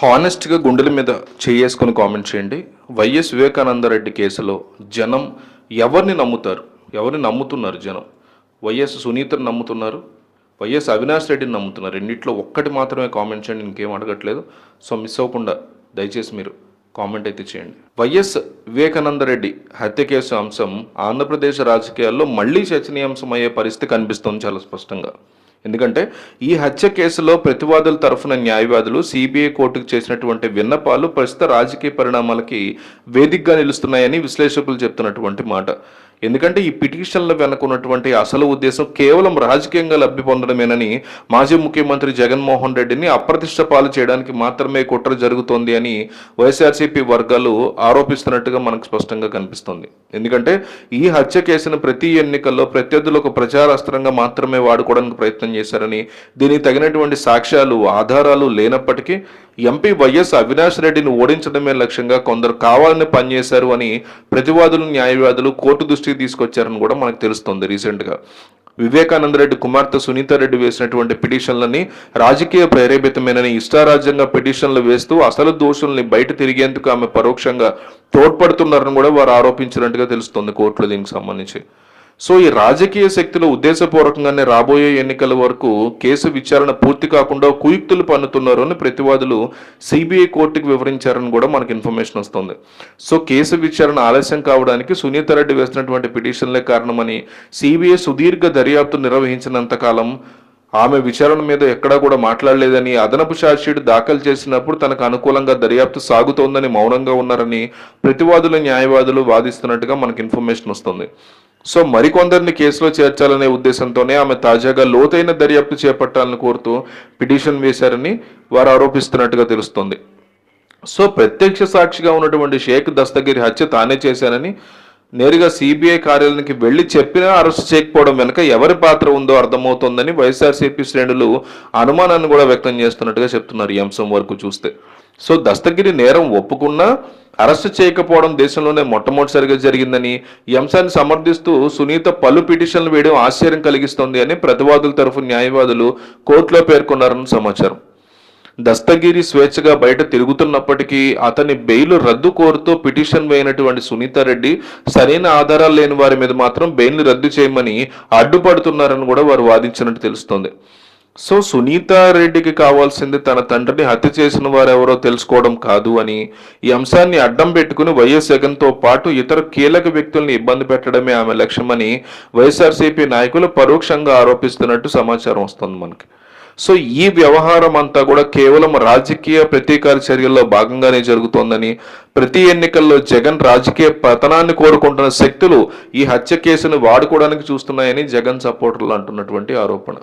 హానెస్ట్గా గుండెల మీద చేసుకొని కామెంట్ చేయండి. వైఎస్ వివేకానందరెడ్డి కేసులో జనం ఎవరిని నమ్ముతారు? ఎవరిని నమ్ముతున్నారు జనం? వైఎస్ సునీతను నమ్ముతున్నారు? వైఎస్ అవినాష్ రెడ్డిని నమ్ముతున్నారు? రెండిట్లో ఒక్కటి మాత్రమే కామెంట్ చేయండి ఇంకేం అడగట్లేదు. సో మిస్ అవ్వకుండా దయచేసి మీరు కామెంట్ అయితే చేయండి. వైఎస్ వివేకానందరెడ్డి హత్య కేసు అంశం ఆంధ్రప్రదేశ్ రాజకీయాల్లో మళ్ళీ చర్చనీయాంశం అయ్యే పరిస్థితి కనిపిస్తుంది చాలా స్పష్టంగా. ఎందుకంటే ఈ హత్య కేసులో ప్రతివాదుల తరఫున న్యాయవాదులు సిబిఐ కోర్టుకు చేసినటువంటి విన్నపాలు ప్రస్తుత రాజకీయ పరిణామాలకి వేదికగా నిలుస్తున్నాయని విశ్లేషకులు చెప్తున్నటువంటి మాట. ఎందుకంటే ఈ పిటిషన్ల వెనుకున్నటువంటి అసలు ఉద్దేశం కేవలం రాజకీయంగా లబ్ధి పొందడమేనని మాజీ ముఖ్యమంత్రి జగన్మోహన్ రెడ్డిని అప్రతిష్ట పాలు చేయడానికి మాత్రమే కుట్ర జరుగుతోంది అని వైఎస్ఆర్సీపీ వర్గాలు ఆరోపిస్తున్నట్టుగా మనకు స్పష్టంగా కనిపిస్తుంది. ఎందుకంటే ఈ హత్య కేసును ప్రతి ఎన్నికల్లో ప్రత్యర్థులకు ప్రచారాస్త్రంగా మాత్రమే వాడుకోవడానికి ప్రయత్నం చేశారని దీనికి తగినటువంటి సాక్ష్యాలు ఆధారాలు లేనప్పటికీ ఎంపీ వైఎస్ అవినాష్ రెడ్డిని ఓడించడమే లక్ష్యంగా కొందరు కావాలని పనిచేశారు అని ప్రతివాదులు న్యాయవాదులు కోర్టు దృష్టి ఇండస్ట్రీ తీసుకొచ్చారని కూడా మనకు తెలుస్తుంది రీసెంట్గా. వివేకానంద రెడ్డి కుమార్తె సునీతారెడ్డి వేసినటువంటి పిటిషన్లని రాజకీయ ప్రేరేపితమేనని ఇష్టారాజ్యంగా పిటిషన్లు వేస్తూ అసలు దోషుల్ని బయట తిరిగేందుకు ఆమె పరోక్షంగా తోడ్పడుతున్నారని కూడా వారు ఆరోపించినట్టుగా తెలుస్తుంది కోర్టులో దీనికి సంబంధించి. సో ఈ రాజకీయ శక్తులు ఉద్దేశపూర్వకంగానే రాబోయే ఎన్నికల వరకు కేసు విచారణ పూర్తి కాకుండా కుయుక్తులు పన్నుతున్నారు అని ప్రతివాదులు సిబిఐ కోర్టుకు వివరించారని కూడా మనకు ఇన్ఫర్మేషన్ వస్తుంది. సో కేసు విచారణ ఆలస్యం కావడానికి సునీత రెడ్డి వేసినటువంటి పిటిషన్లే కారణమని సిబిఐ సుదీర్ఘ దర్యాప్తు నిర్వహించినంత కాలం ఆమె విచారణ మీద ఎక్కడా కూడా మాట్లాడలేదని అదనపు ఛార్జ్షీట్ దాఖలు చేసినప్పుడు తనకు అనుకూలంగా దర్యాప్తు సాగుతోందని మౌనంగా ఉన్నారని ప్రతివాదుల న్యాయవాదులు వాదిస్తున్నట్టుగా మనకు ఇన్ఫర్మేషన్ వస్తుంది. సో మరికొందరిని కేసులో చేర్చాలనే ఉద్దేశంతోనే ఆమె తాజాగా లోతైన దర్యాప్తు చేపట్టాలని కోరుతూ పిటిషన్ వేశారని వారు ఆరోపిస్తున్నట్టుగా తెలుస్తుంది. సో ప్రత్యక్ష సాక్షిగా ఉన్నటువంటి షేక్ దస్తగిరి హత్య తానే చేశానని నేరుగా సిబిఐ కార్యాలయానికి వెళ్ళి చెప్పినా అరెస్ట్ చేయకపోవడం వెనుక ఎవరి పాత్ర ఉందో అర్థమవుతోందని వైఎస్ఆర్సీపీ శ్రేణులు అనుమానాన్ని కూడా వ్యక్తం చేస్తున్నట్టుగా చెప్తున్నారు ఈ అంశం వరకు చూస్తే. సో దస్తగిరి నేరం ఒప్పుకున్నా అరెస్ట్ చేయకపోవడం దేశంలోనే మొట్టమొదటిసారిగా జరిగిందని ఈ అంశాన్ని సమర్థిస్తూ సునీత పలు పిటిషన్లు వేయడం ఆశ్చర్యం కలిగిస్తోంది అని ప్రతివాదుల తరఫు న్యాయవాదులు కోర్టులో పేర్కొన్నారని సమాచారం. దస్తగిరి స్వేచ్ఛగా బయట తిరుగుతున్నప్పటికీ అతని బెయిల్ రద్దు కోరుతూ పిటిషన్ వేయినటువంటి సునీతారెడ్డి సరైన ఆధారాలు లేని వారి మీద మాత్రం బెయిల్ రద్దు చేయమని అడ్డుపడుతున్నారని కూడా వారు వాదించినట్టు తెలుస్తోంది. సో సునీతారెడ్డికి కావాల్సింది తన తండ్రిని హత్య చేసిన వారెవరో తెలుసుకోవడం కాదు అని ఈ అంశాన్ని అడ్డం పెట్టుకుని వైఎస్ జగన్తో పాటు ఇతర కీలక వ్యక్తుల్ని ఇబ్బంది పెట్టడమే ఆమె లక్ష్యమని వైఎస్ఆర్సీపీ నాయకులు పరోక్షంగా ఆరోపిస్తున్నట్టు సమాచారం వస్తుంది మనకి. సో ఈ వ్యవహారం అంతా కూడా కేవలం రాజకీయ ప్రతీకార చర్యల్లో భాగంగానే జరుగుతోందని ప్రతి ఎన్నికల్లో జగన్ రాజకీయ పతనాన్ని కోరుకుంటున్న శక్తులు ఈ హత్య కేసును వాడుకోవడానికి చూస్తున్నాయని జగన్ సపోర్టర్లు అంటున్నటువంటి ఆరోపణ.